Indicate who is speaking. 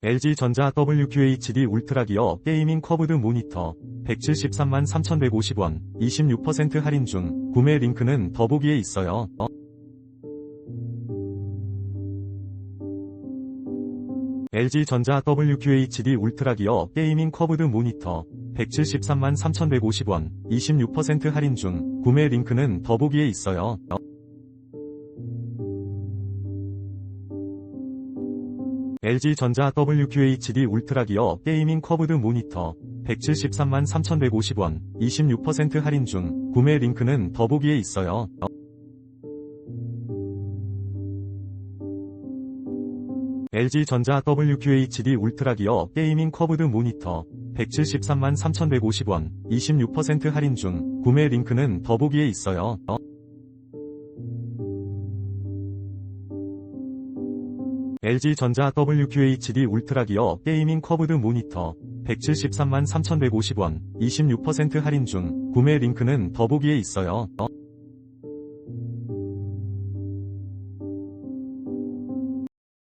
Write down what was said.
Speaker 1: LG전자 WQHD 울트라 기어 게이밍 커브드 모니터 173만 3,150원 26% 할인 중 구매 링크는 더보기에 있어요. LG전자 WQHD 울트라 기어 게이밍 커브드 모니터 173만 3,150원 26% 할인 중 구매 링크는 더보기에 있어요. LG전자 WQHD 울트라 기어 게이밍 커브드 모니터 173만 3,150원 26% 할인 중 구매 링크는 더보기에 있어요. LG전자 WQHD 울트라 기어 게이밍 커브드 모니터 173만 3,150원 26% 할인 중 구매 링크는 더보기에 있어요. LG전자 WQHD 울트라 기어 게이밍 커브드 모니터 173만 3,150원 26% 할인 중 구매 링크는 더보기에 있어요.